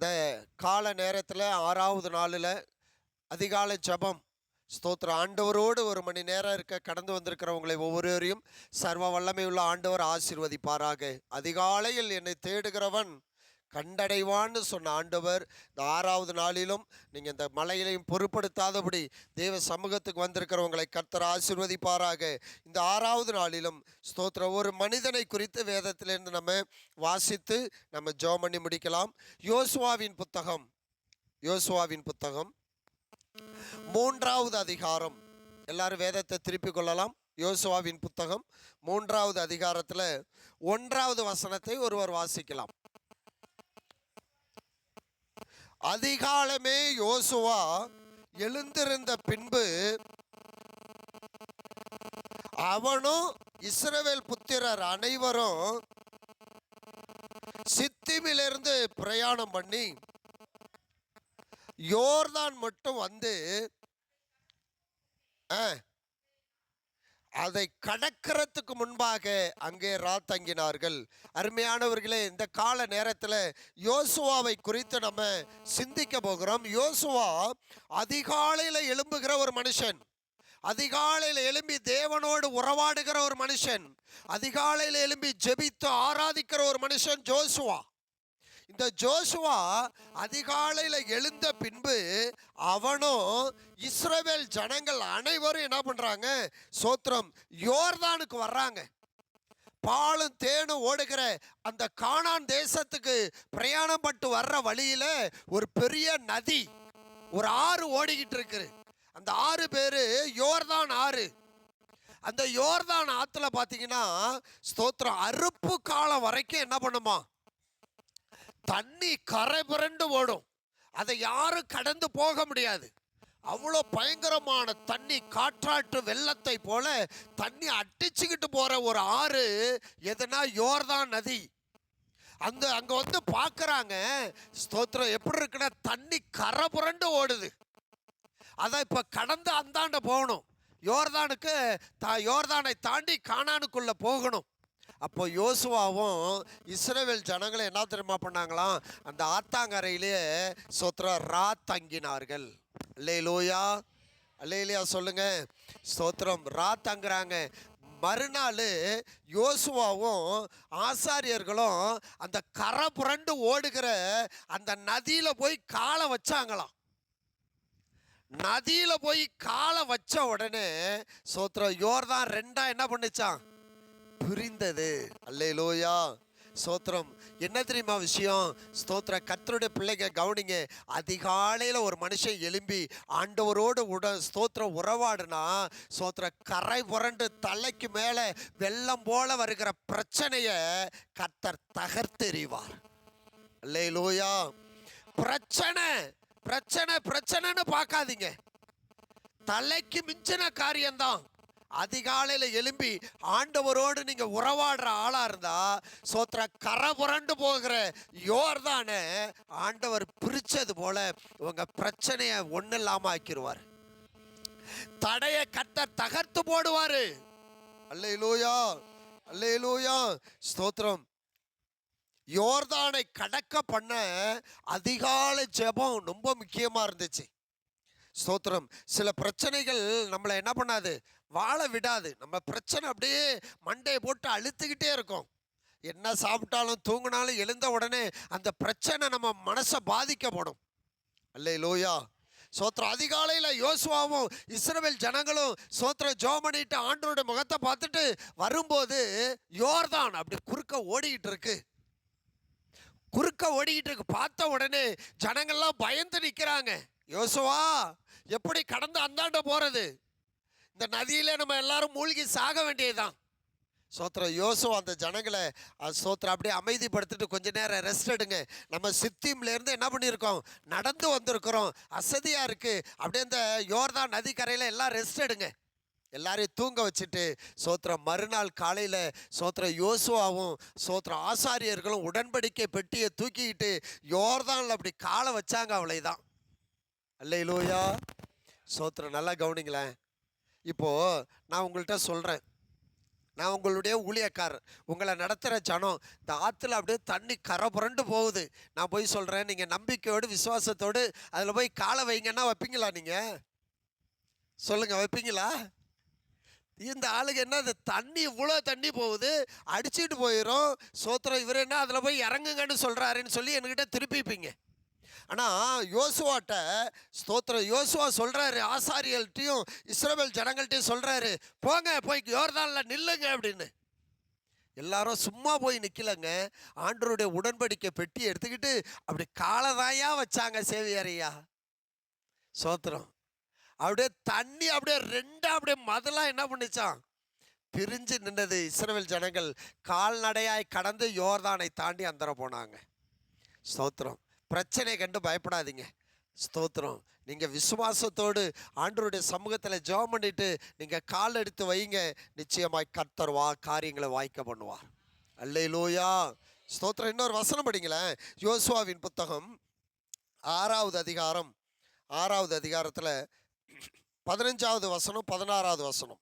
இந்த கால நேரத்தில் ஆறாவது நாளில் அதிகாலை ஜபம். ஸ்தோத்திர ஆண்டவரோடு ஒரு மணி நேரம் இருக்க கடந்து வந்திருக்கிறவங்களை ஒவ்வொருவரையும் சர்வ வல்லமையுள்ள ஆண்டவர் ஆசிர்வதிப்பாராக. அதிகாலையில் என்னை தேடுகிறவன் கண்டடைவான்னு சொன்ன ஆண்டவர் இந்த ஆறாவது நாளிலும் நீங்கள் இந்த மலையிலையும் பொருட்படுத்தாதபடி தேவ சமூகத்துக்கு வந்திருக்கிறவங்களை கர்த்தர் ஆசிர்வதிப்பாராக. இந்த ஆறாவது நாளிலும் ஸ்தோத்திர ஒரு மனிதனை குறித்து வேதத்திலிருந்து நம்ம வாசித்து நம்ம ஜெபம் பண்ணி முடிக்கலாம். யோசுவாவின் புத்தகம் யோசுவாவின் புத்தகம். மூன்றாவது அதிகாரம். எல்லாரும் வேதத்தை திருப்பிக் கொள்ளலாம். யோசுவாவின் புத்தகம் மூன்றாவது அதிகாரத்தில் ஒன்றாவது வசனத்தை ஒருவர் வாசிக்கலாம். அதிகாலமே யோசுவா எழுந்திருந்த பின்பு அவனும் இஸ்ரவேல் புத்திரர் அனைவரும் சித்திமிலிருந்து பிரயாணம் பண்ணி யோர்தான் மட்டும் வந்து ஆ, அதை கடக்கிறதுக்கு முன்பாக அங்கே ராத்தங்கினார்கள் அருமையானவர்களே இந்த கால நேரத்தில் யோசுவாவை குறித்து நம்ம சிந்திக்க போகிறோம். யோசுவா அதிகாலையில் எழும்புகிற ஒரு மனுஷன். அதிகாலையில் எழும்பி தேவனோடு உறவாடுகிற ஒரு மனுஷன். அதிகாலையில் எழும்பி ஜெபித்து ஆராதிக்கிற ஒரு மனுஷன் ஜோசுவா இந்த ஜோசுவா அதிகாலையில் எழுந்த பின்பு அவனும் இஸ்ரவேல் ஜனங்கள் அனைவரும் என்ன பண்ணுறாங்க சோத்திரம் யோர்தானுக்கு வர்றாங்க. பாலும் தேனும் ஓடுகிற அந்த காணான் தேசத்துக்கு பிரயாணம் பட்டு வர்ற வழியில் ஒரு பெரிய நதி ஒரு ஆறு ஓடிக்கிட்டு இருக்குது. அந்த ஆறு பேர் யோர்தான் ஆறு. அந்த யோர்தான் ஆற்றுல பார்த்தீங்கன்னா ஸ்தோத்திரம் அறுப்பு காலம் வரைக்கும் என்ன பண்ணுமா? தண்ணி கரை புரண்டு ஓடும். அதை யாரும் கடந்து போக முடியாது. அவ்வளோ பயங்கரமான தண்ணி காற்றாற்று வெள்ளத்தை போல தண்ணி அடிச்சுக்கிட்டு போற ஒரு ஆறு எதுனா யோர்தான் நதி. அந்த அங்க வந்து பார்க்குறாங்க ஸ்தோத்திரம் எப்படி இருக்குன்னா தண்ணி கரை புரண்டு ஓடுது. அதான் இப்ப கடந்து அந்தாண்ட போகணும். யோர்தானுக்கு தா யோர்தானை தாண்டி காணானுக்குள்ளே போகணும். அப்போ யோசுவாவும் இஸ்ரவேல் ஜனங்களை என்ன தெரியுமா பண்ணாங்களாம்? அந்த ஆத்தாங்கரையிலேயே சோத்ர ரா தங்கினார்கள். அல்லேலூயா. அல்லேலியா சொல்லுங்க. ஸ்தோத்திரம் ரா தங்குறாங்க. மறுநாள் யோசுவாவும் ஆசாரியர்களும் அந்த கரை புரண்டு ஓடுகிற அந்த நதியில் போய் காலை வச்சாங்களாம். நதியில் போய் காலை வச்ச உடனே சோத்திரம் யோர்தான் ரெண்டாக என்ன பண்ணிச்சான்? பிரிந்தது. அல்லேலூயா. ஸ்தோத்திரம். என்ன தெரியுமா விஷயம்? ஸ்தோத்திர கத்தருடைய பிள்ளைங்க கவனிங்க. அதிகாலையில் ஒரு மனுஷன் எழும்பி ஆண்டவரோடு உட ஸ்தோத்திரம் உறவாடுனா ஸ்தோத்திர கரை புரண்டு தலைக்கு மேலே வெள்ளம் போல வருகிற பிரச்சனையை கத்தர் தகர்த்தெறிவார். அல்லேலூயா. பிரச்சனை பிரச்சனை பிரச்சனைன்னு பார்க்காதீங்க. தலைக்கு மிஞ்சின காரியம்தான். அதிகாலையில் எழும்பி ஆண்டவரோடு நீங்க உறவாடுற ஆளா இருந்தா சோத்திர கரை புரண்டு போகிற யோர்தான ஆண்டவர் பிரிச்சது போல உங்க பிரச்சனைய ஒண்ணு இல்லாம ஆக்கிடுவார் தடைய கட்ட தகர்த்து போடுவாரு. அல்லேலூயா அல்லேலூயா. ஸ்தோத்திரம். யோர்தானை கடக்க பண்ண அதிகாலை ஜெபம் ரொம்ப முக்கியமாக இருந்துச்சு. ஸ்தோத்திரம். சில பிரச்சனைகள் நம்மளை என்ன பண்ணாது வாழ விடாது. நம்ம பிரச்சனை அப்படியே மண்டையை போட்டு அழுத்துக்கிட்டே இருக்கும். என்ன சாப்பிட்டாலும் தூங்கினாலும் எழுந்த உடனே அந்த பிரச்சனை நம்ம மனசை பாதிக்கப்படும். அல்லே லோயா சோத்திரம் அதிகாலையில் யோசுவாவும் இஸ்ரேல் ஜனங்களும் சோத்திரம் ஜோ பண்ணிட்டு ஆண்டோட முகத்தை பார்த்துட்டு வரும்போது யோர்தான் அப்படி குறுக்க ஓடிக்கிட்டு இருக்கு. குறுக்க ஓடிக்கிட்டு இருக்கு. பார்த்த உடனே ஜனங்கள்லாம் பயந்து நிற்கிறாங்க யோசுவா எப்படி கடந்து அந்தாண்ட போகிறது இந்த நதியில் நம்ம எல்லாரும் மூழ்கி சாக வேண்டியதுதான். சோத்திர யோசுவோம் அந்த ஜனங்களை சோத்திரம் அப்படியே அமைதிப்படுத்திட்டு கொஞ்ச நேரம் ரெஸ்ட் எடுங்க. நம்ம சித்திம்லேருந்து என்ன பண்ணியிருக்கோம்? நடந்து வந்திருக்கிறோம். அசதியாக இருக்குது அப்படியே இந்த யோர்தான் நதிக்கரையில் எல்லாம் ரெஸ்ட் எடுங்க. எல்லாரையும் தூங்க வச்சுட்டு சோத்திரம் மறுநாள் காலையில் சோத்திர யோசுவாவும் சோத்திர ஆசாரியர்களும் உடன்படிக்கை பெட்டியை தூக்கிக்கிட்டு யோர்தானில் அப்படி காலை வச்சாங்க அவளைதான் அல்லே லூயா சோத்திரம் நல்லா கவனிங்களேன். இப்போது நான் உங்கள்கிட்ட சொல்கிறேன் நான் உங்களுடைய ஊழியக்காரர். உங்களை நடத்துகிற ஜனம் இந்த ஆற்றுல அப்படியே தண்ணி கரை புரண்டு போகுது. நான் போய் சொல்கிறேன் நீங்கள் நம்பிக்கையோடு விசுவாசத்தோடு அதில் போய் காலை வைங்கன்னா வைப்பீங்களா நீங்கள் சொல்லுங்கள் வைப்பீங்களா? இந்த ஆளுக்கு என்ன அது தண்ணி இவ்வளோ தண்ணி போகுது அடிச்சுட்டு போயிடும் சோத்திரம் இவர் என்ன அதில் போய் இறங்குங்கன்னு சொல்கிறாருன்னு சொல்லி என்கிட்ட திருப்பிப்பீங்க. ஆனால் யோசுவாட்ட ஸ்தோத்திரம். யோசுவா சொல்கிறாரு ஆசாரியல்கிட்டையும் இஸ்ரோவேல் ஜனங்கள்ட்டையும் சொல்கிறாரு போங்க போய் யோர்தானில் நில்லுங்க அப்படின்னு. எல்லாரும் சும்மா போய் நிற்கலங்க ஆண்டருடைய உடன்படிக்கை பெட்டி எடுத்துக்கிட்டு அப்படி காலதாயா வச்சாங்க சேவியாரையா. சோத்திரம் அப்படியே தண்ணி அப்படியே ரெண்டா அப்படியே மதலாக என்ன பண்ணிச்சான்? பிரிஞ்சு நின்னது இஸ்ரவேல் ஜனங்கள். கால்நடையாய் கடந்து யோர்தானை தாண்டி அந்தர போனாங்க. ஸ்தோத்திரம். பிரச்சனை கண்டு பயப்படாதீங்க. ஸ்தோத்திரம். நீங்கள் விசுவாசத்தோடு ஆண்டவருடைய சமூகத்தில் ஜெபம் பண்ணிட்டு நீங்கள் கால் எடுத்து வைங்க. நிச்சயமாய் கர்த்தர் வா காரியங்களை வாய்க்க பண்ணுவார். அல்லையிலோயா ஸ்தோத்திரம். இன்னொரு வசனம் படிங்களேன். யோசுவாவின் புத்தகம் ஆறாவது அதிகாரம். ஆறாவது அதிகாரத்தில் பதினஞ்சாவது வசனம் பதினாறாவது வசனம்.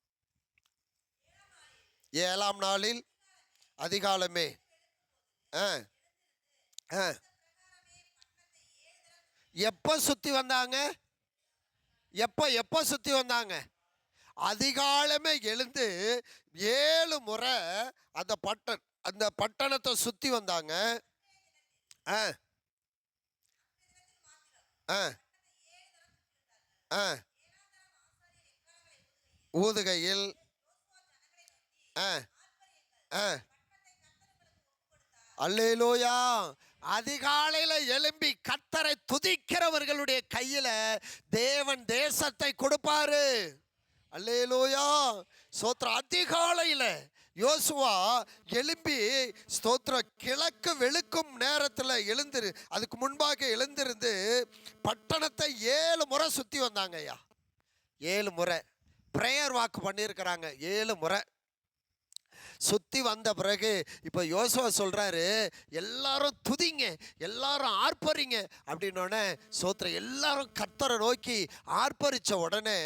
ஏழாம் நாளில் அதிகாலமே. ஆ ஆ. எப்போ சுற்றி வந்தாங்க? எப்போ எப்போ சுற்றி வந்தாங்க? அதிகாலமே எழுந்து ஏழு முறை அந்த பட்டன் அந்த பட்டணத்தை சுற்றி வந்தாங்க. ஆ. ஆ. ஆ. ஊதுகையில். ஆ. ஆ. அல்லேலோயா. அதிகாலையில் எழும்பி கத்தரை துதிக்கிறவர்களுடைய கையில் தேவன் தேசத்தை கொடுப்பாரு. அல்லேலூயா. சோத்திர அதிகாலையில் யோசுவா எழும்பி ஸ்தோத்திர கிழக்கு வெளுக்கும் நேரத்தில் எழுந்திரு அதுக்கு முன்பாக எழுந்திருந்து பட்டணத்தை ஏழு முறை சுற்றி வந்தாங்க ஐயா ஏழு முறை. ப்ரேயர் வாக்கு பண்ணியிருக்கிறாங்க ஏழு முறை. சுற்றி வந்த பிறகு இப்போ யோசுவா சொல்கிறாரு எல்லாரும் துதிங்க எல்லாரும் ஆர்ப்பரிங்க. அப்படின்னோடனே சோத்திர எல்லாரும் கர்த்தரை நோக்கி ஆர்ப்பரித்த உடனே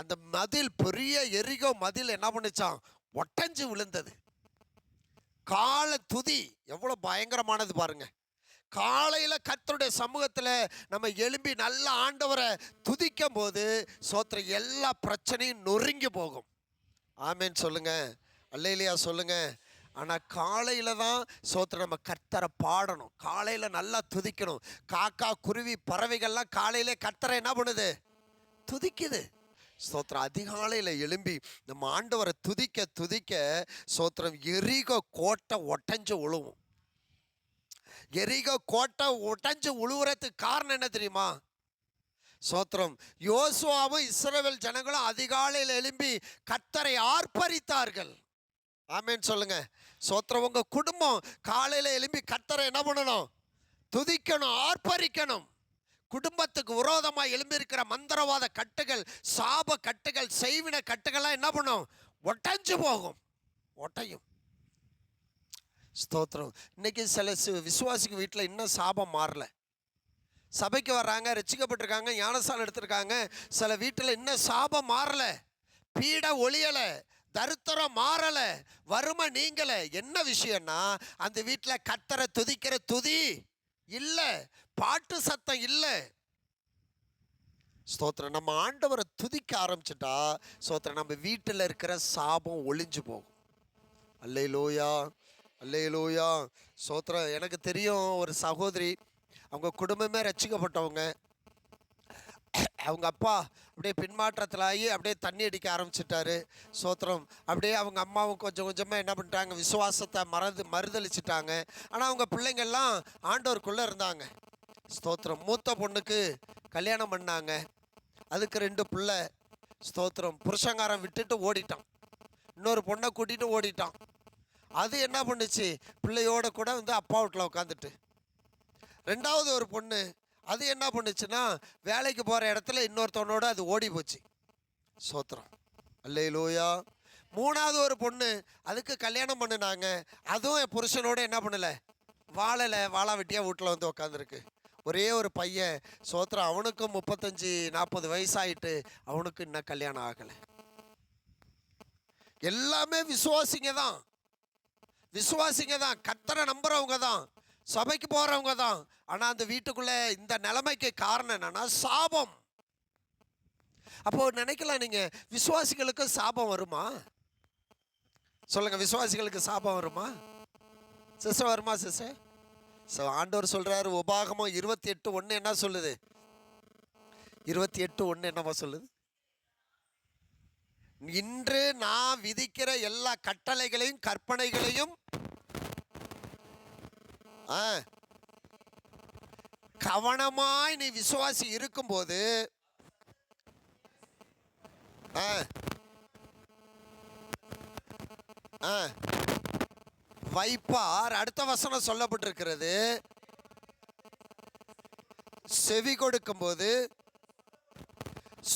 அந்த மதில் பெரிய எரிகோ மதில் என்ன பண்ணுச்சான் ஒட்டஞ்சு விழுந்தது. கால துதி எவ்வளோ பயங்கரமானது பாருங்கள் காலையில் கத்தருடைய சமூகத்தில் நம்ம எழும்பி நல்ல ஆண்டவரை துதிக்கும் போது சோத்திர எல்லா பிரச்சனையும் நொறுங்கி போகும். ஆமேன்னு அல்ல இல்லையா சொல்லுங்கள் ஆனால் காலையில் தான் சோத்திர நம்ம கர்த்தரை பாடணும். காலையில் நல்லா துதிக்கணும். காக்கா குருவி பறவைகள்லாம் காலையிலே கர்த்தரை என்ன பண்ணுது? துதிக்குது. ஸ்தோத்திரம் அதிகாலையில் எழும்பி நம்ம ஆண்டவரை துதிக்க துதிக்க ஸ்தோத்திரம் எரிக கோட்டை ஒட்டஞ்சு உழுவும். எரிக கோட்டை ஒட்டஞ்சு உழுவுறதுக்கு காரணம் என்ன தெரியுமா? சோத்திரம் யோசுவாவும் இஸ்ரவேல் ஜனங்களும் அதிகாலையில் எழும்பி கத்தரை ஆர்ப்பரித்தார்கள். ஆமேன்னு சொல்லுங்க. சோத்திரம் குடும்பம் காலையில் எழும்பி கத்தரை என்ன பண்ணணும்? துதிக்கணும் ஆர்ப்பரிக்கணும். குடும்பத்துக்கு விரோதமாக எழும்பியிருக்கிற மந்திரவாத கட்டுகள் சாப கட்டுகள் செய்வின கட்டுகள்லாம் என்ன பண்ணும்? ஒட்டஞ்சு போகும். ஒட்டையும். ஸ்தோத்திரம். இன்னைக்கு சில விசுவாசிக்கு வீட்டில் இன்னும் சாபம் மாறல. சபைக்கு வர்றாங்க ரசிக்கப்பட்டிருக்காங்க ஞானசாலம் எடுத்திருக்காங்க. சில வீட்டில் இன்னும் சாபம் மாறல. பீட ஒளியலை. தருத்தரம் மாறலை வறுமை நீங்கல. என்ன விஷயம்னா அந்த வீட்டில் கத்தரை துதிக்கிற துதி இல்லை பாட்டு சத்தம் இல்லை. ஸ்தோத்திரம் நம்ம ஆண்டவரை துதிக்க ஆரம்பிச்சிட்டா ஸ்தோத்திரம் நம்ம வீட்டில் இருக்கிற சாபம் ஒளிஞ்சு போகும். அல்லேலூயா அல்லேலூயா. ஸ்தோத்திரம் எனக்கு தெரியும் ஒரு சகோதரி அவங்க குடும்பமே ரசிக்கப்பட்டவங்க. அவங்க அப்பா அப்படியே பின்மாற்றத்தில் ஆகி அப்படியே தண்ணி அடிக்க ஆரம்பிச்சிட்டாரு. சோத்திரம். அப்படியே அவங்க அம்மாவும் கொஞ்சம் கொஞ்சமாக என்ன பண்ணிட்டாங்க விசுவாசத்தை மறந்து மறுதளிச்சிட்டாங்க. ஆனால் அவங்க பிள்ளைங்கள்லாம் ஆண்டோருக்குள்ளே இருந்தாங்க. ஸ்தோத்திரம். மூத்த பொண்ணுக்கு கல்யாணம் பண்ணாங்க. அதுக்கு ரெண்டு பிள்ளை. ஸ்தோத்திரம். புருஷங்காரன் விட்டுட்டு ஓடிட்டான். இன்னொரு பொண்ணை கூட்டிகிட்டு ஓடிட்டான். அது என்ன பண்ணுச்சு? பிள்ளையோட கூட வந்து அப்பா வீட்டில் உட்காந்துட்டு ரெண்டாவது ஒரு பொண்ணு அது என்ன பண்ணுச்சுன்னா வேலைக்கு போகிற இடத்துல இன்னொருத்தவனோட அது ஓடி போச்சு சோத்திரம். அல்லேலூயா. மூணாவது ஒரு பொண்ணு அதுக்கு கல்யாணம் பண்ணினாங்க. அதுவும் என் புருஷனோட என்ன பண்ணலை? வாழலை வாழா வெட்டியாக வீட்டில் வந்து உட்காந்துருக்கு ஒரே ஒரு பையன். சோத்திரம் அவனுக்கும் முப்பத்தஞ்சு நாற்பது வயசாயிட்டு அவனுக்கு இன்னும் கல்யாணம் ஆகலை. எல்லாமே விசுவாசிங்க தான். விசுவாசிங்க தான். கத்தரை நம்புறவங்க தான். சபைக்கு போகிறவங்க தான். ஆனால் அந்த வீட்டுக்குள்ளே இந்த நிலைமைக்கு காரணம் என்னன்னா சாபம். அப்போ நினைக்கலாம் நீங்க விசுவாசிகளுக்கு சாபம் வருமா? சொல்லுங்க விசுவாசிகளுக்கு சாபம் வருமா? சிஸ்டர் வருமா சிஸ்டர்? ஸோ ஆண்டவர் சொல்றாரு உபாகமம் இருபத்தி எட்டு ஒன்று என்ன சொல்லுது? இருபத்தி எட்டு ஒன்று என்னவா சொல்லுது? இன்று நான் விதிக்கிற எல்லா கட்டளைகளையும் கற்பனைகளையும் ஆ, கவனமாய் நீ விசுவாசி இருக்கும்போது ஆ, ஆ, வைப்பார். அடுத்த வசனம் சொல்லப்பட்டிருக்கிறது. செவி கொடுக்கும்போது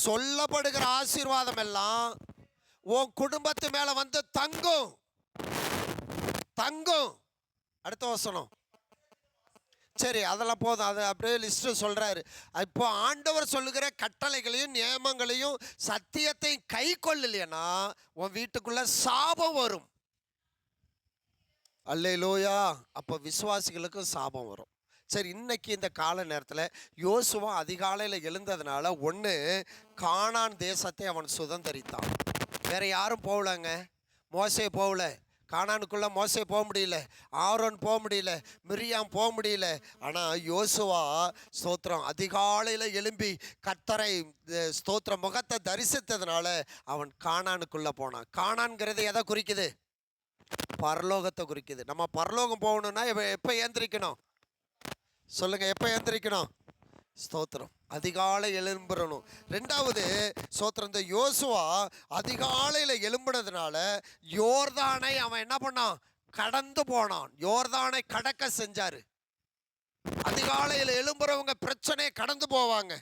சொல்லப்படுகிற ஆசீர்வாதம் எல்லாம் உன் குடும்பத்து மேல வந்து தங்கும். தங்கும். அடுத்த வசனம். சரி அதெல்லாம் போதும். அதை அப்படியே லிஸ்ட்டு சொல்கிறாரு இப்போ ஆண்டவர் சொல்லுகிற கட்டளைகளையும் நியமங்களையும் சத்தியத்தையும் கை கொள்ளலைன்னா உன் வீட்டுக்குள்ளே சாபம் வரும். அல்லையிலோயா அப்போ விசுவாசிகளுக்கும் சாபம் வரும். சரி இன்னைக்கு இந்த கால நேரத்தில் யோசுவா அதிகாலையில் எழுந்ததுனால ஒன்று காணான் தேசத்தை அவன் சுதந்தரித்தான். வேற யாரும் போகலங்க. மோசே போகல. காணானுக்குள்ளே மோசை போக முடியல ஆரோன் போக முடியல மிரியாம் போக முடியல. ஆனால் யோசுவா ஸ்தோத்திரம். அதிகாலையில் எழும்பி கத்தரை ஸ்தோத்திரம் முகத்தை தரிசித்ததுனால அவன் காணானுக்குள்ளே போனான். காணான்கிறது எதை குறிக்குது? பரலோகத்தை குறிக்குது. நம்ம பரலோகம் போகணுன்னா எப்ப எப்போ ஏந்திரிக்கணும்? சொல்லுங்கள் எப்போ ஏந்திரிக்கணும்? ஸ்தோத்திரம். அதிகாலை எழும்புறணும். ரெண்டாவது சோத்திரந்த இந்த யோசுவா அதிகாலையில் எழும்புனதுனால யோர்தானை அவன் என்ன பண்ணான்? கடந்து போனான். யோர்தானை கடக்க செஞ்சாரு. அதிகாலையில் எழும்புறவங்க பிரச்சனையை கடந்து போவாங்க.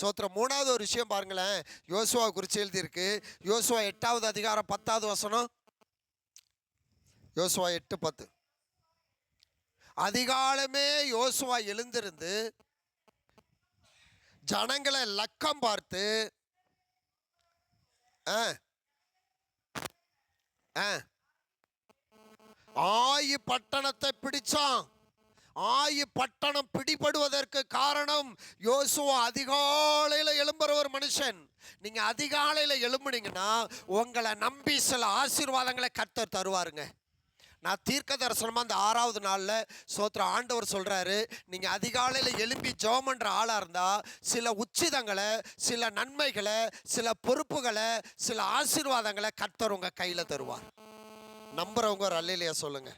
சோத்திரம் மூணாவது ஒரு விஷயம் பாருங்களேன். யோசுவா குறித்து எழுதியிருக்கு. யோசுவா எட்டாவது அதிகாரம் பத்தாவது வசனம். யோசுவா எட்டு பத்து. அதிகாலமே யோசுவா எழுந்திருந்து ஜனங்களை லக்கம் பார்த்து ஆ, ஆயி பட்டணத்தை பிடிச்சான். ஆயி பட்டணம் பிடிபடுவதற்கு காரணம் யோசுவா அதிகாலையில் எழும்புற ஒரு மனுஷன். நீங்கள் அதிகாலையில் எழும்புனீங்கன்னா உங்களை நம்பி சில ஆசீர்வாதங்களை கத்தர் தருவாருங்க. நான் தீர்க்க தரிசனமாக அந்த ஆறாவது நாளில் சோத்திர ஆண்டவர் சொல்கிறாரு நீங்கள் அதிகாலையில் எழும்பி ஜோமன்ற பண்ணுற ஆளாக இருந்தால் சில உச்சிதங்களை சில நன்மைகளை சில பொறுப்புகளை சில ஆசீர்வாதங்களை கர்த்தர் உங்கள் கையில் தருவார். நம்புறவங்க ஒரு அல்லையிலையா சொல்லுங்க.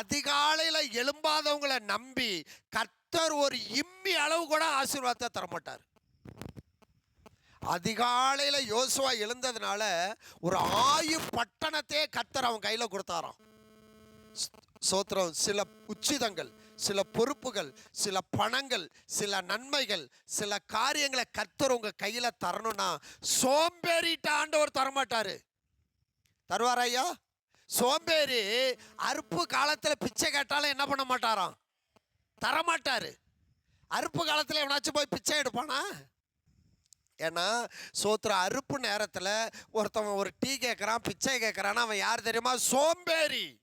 அதிகாலையில் எழும்பாதவங்களை நம்பி கர்த்தர் ஒரு இம்மி அளவு கூட ஆசீர்வாதத்தை தரமாட்டார். அதிகாலையில் யோசுவா எழுந்ததுனால ஒரு ஆயு பட்டணத்தையே கத்தர் அவன் கையில் கொடுத்தாராம். சோத்திரம் சில உச்சிதங்கள் சில பொறுப்புகள் சில பணங்கள் சில நன்மைகள் சில காரியங்களை கத்தர் உங்கள் கையில் தரணும்னா சோம்பேறிட்ட ஆண்டவர் தரமாட்டார். தருவார் ஐயா? சோம்பேறி அறுப்பு காலத்தில் பிச்சை கேட்டாலும் என்ன பண்ண மாட்டாராம்? தரமாட்டார். அறுப்பு காலத்தில் எவனாச்சும் போய் பிச்சை எடுப்பானா? ஏன்னா சோத்திர அறுப்பு நேரத்தில் ஒருத்தவன் ஒரு டீ கேட்குறான் பிச்சை கேட்குறான்னா அவன் யார் தெரியுமா? சோம்பேறி.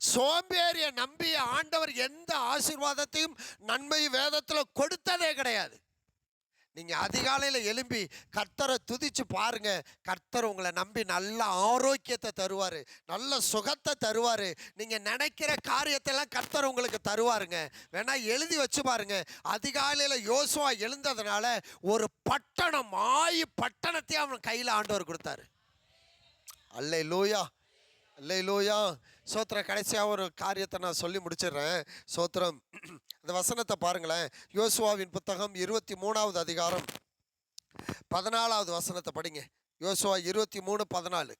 சோம்பேறியை நம்பி ஆண்டவர் எந்த ஆசீர்வாதத்தையும் நன்மை வேதத்தில் கொடுத்ததே கிடையாது. நீங்கள் அதிகாலையில் எழும்பி கர்த்தரை துதிச்சு பாருங்க. கர்த்தர் உங்களை நம்பி நல்ல ஆரோக்கியத்தை தருவார் நல்ல சுகத்தை தருவார். நீங்கள் நினைக்கிற காரியத்தெல்லாம் கர்த்தர் உங்களுக்கு தருவாருங்க. வேணா எழுதி வச்சு பாருங்க. அதிகாலையில் யோசுவா எழுந்ததுனால ஒரு பட்டணம் ஆயி பட்டணத்தையும் அவன் கையில் ஆண்டவர் கொடுத்தாரு. அல்ல லூயா இல்லை லூயா சோத்திரம் கடைசியாக ஒரு காரியத்தை நான் சொல்லி முடிச்சிடுறேன். சோத்திரம் அந்த வசனத்தை பாருங்களேன். யோசுவாவின் புத்தகம் இருபத்தி மூணாவது அதிகாரம் பதினாலாவது வசனத்தை படிங்க. யோசுவா இருபத்தி மூணு பதினாலு.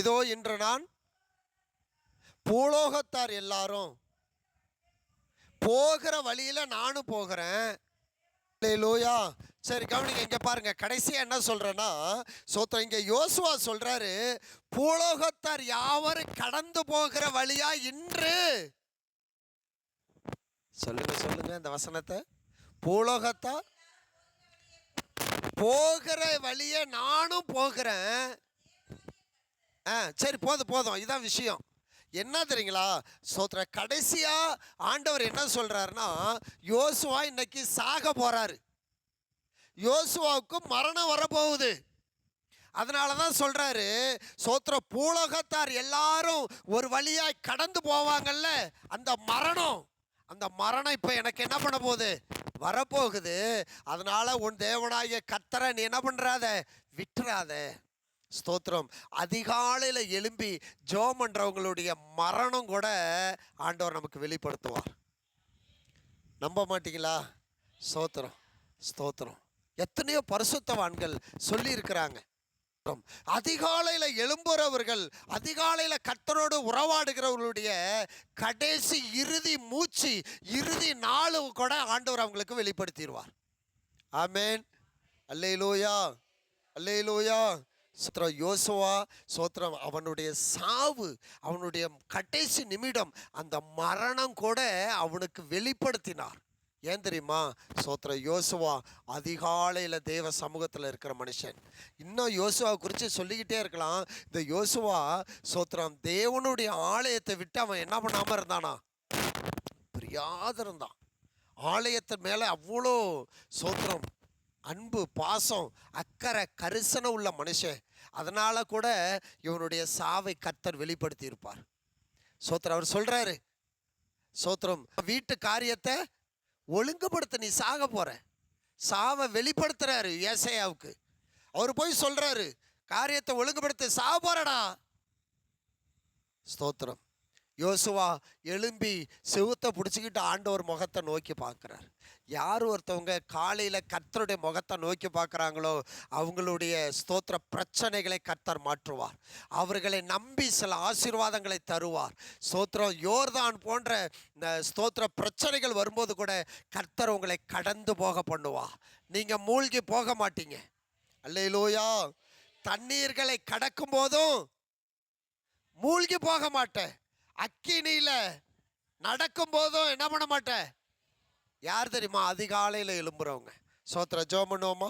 இதோ இன்று நான் பூலோகத்தார் எல்லாரும் போகிற வழியில் நானும் போகிறேன். லூயா சரி கவனிங்க இங்கே பாருங்கள் கடைசியாக என்ன சொல்கிறேன்னா சோத்திரம் இங்கே யோசுவா சொல்கிறாரு பூலோகத்தார் யாவரும் கடந்து போகிற வழியா இன்று? சொல்லுங்க சொல்லுங்க இந்த வசனத்தை. பூலோகத்தார் போகிற வழியை நானும் போகிறேன். ஆ சரி போதும் போதும். இதுதான் விஷயம். என்ன தெரியுங்களா? சோத்திர கடைசியாக ஆண்டவர் என்ன சொல்கிறாருன்னா யோசுவா இன்னைக்கு சாக போகிறாரு யோசுவாவுக்கு மரணம் வரப்போகுது. அதனால தான் சொல்கிறாரு சோத்திர பூலோகத்தார் எல்லாரும் ஒரு வழியாய் கடந்து போவாங்கல்ல அந்த மரணம். அந்த மரணம் இப்போ எனக்கு என்ன பண்ண போகுது? வரப்போகுது. அதனால உன் தேவனாகிய கத்தரை நீ என்ன பண்ணுறாத விட்டுறாத. ஸ்தோத்திரம். அதிகாலையில் எழும்பி ஜோம் பண்ணுறவங்களுடைய மரணம் கூட ஆண்டவர் நமக்கு வெளிப்படுத்துவார். நம்ப மாட்டீங்களா? ஸ்தோத்திரம் ஸ்தோத்திரம். எத்தனையோ பரிசுத்தவான்கள் சொல்லியிருக்கிறாங்க. அதிகாலையில் எழும்புறவர்கள் அதிகாலையில் கத்தரோடு உறவாடுகிறவர்களுடைய கடைசி இறுதி மூச்சு இறுதி நாள் கூட ஆண்டவர் அவங்களுக்கு வெளிப்படுத்திடுவார். ஆமேன். அல்லையிலோயா அல்லையிலோயா சோத்திரம் யோசுவா சோத்திரம் அவனுடைய சாவு அவனுடைய கடைசி நிமிடம் அந்த மரணம் கூட அவனுக்கு வெளிப்படுத்தினார். ஏன் தெரியுமா? சோத்திர யோசுவா அதிகாலையில் தேவ சமூகத்தில் இருக்கிற மனுஷன். இன்னும் யோசுவா குறித்து சொல்லிக்கிட்டே இருக்கலாம். இந்த யோசுவா சோத்திரம் தேவனுடைய ஆலயத்தை விட்டு அவன் என்ன பண்ணாமல் இருந்தானா? பிரியாத இருந்தான். ஆலயத்தின் மேலே அவ்வளோ சோத்திரம் அன்பு பாசம் அக்கறை கரிசனம் உள்ள மனுஷன். அதனால் கூட இவனுடைய சாவை கர்த்தர் வெளிப்படுத்தி இருப்பார் சோத்திரம் அவர் சொல்கிறாரு சோத்திரம் வீட்டு காரியத்தை ஒழுங்குபடுத்த நீ சாக போற. சாவை வெளிப்படுத்துறாரு ஏசையாவுக்கு. அவர் போய் சொல்கிறாரு காரியத்தை ஒழுங்குபடுத்த சாக போகிறடா ஸ்தோத்திரம். யோசுவா எழும்பி செவுத்தை பிடிச்சிக்கிட்டு ஆண்டவர் முகத்தை நோக்கி பார்க்குறாரு. யார் ஒருத்தவங்க காலையில் கர்த்தருடைய முகத்தை நோக்கி பார்க்குறாங்களோ அவங்களுடைய ஸ்தோத்திர பிரச்சனைகளை கர்த்தர் மாற்றுவார். அவர்களை நம்பி சில ஆசீர்வாதங்களை தருவார். ஸ்தோத்திரம் யோர்தான் போன்ற இந்த ஸ்தோத்திர பிரச்சனைகள் வரும்போது கூட கர்த்தர் உங்களை கடந்து போக பண்ணுவார். நீங்கள் மூழ்கி போக மாட்டீங்க. அல்லையிலோயா தண்ணீர்களை கடக்கும் போதும் மூழ்கி போக மாட்டேன். அக்கினியில் நடக்கும் போதும் என்ன பண்ண மாட்டேன்? யார் தெரியுமா? அதிகாலையில் எழும்புறவங்க. சோத்திர ஜோ பண்ணுவோமா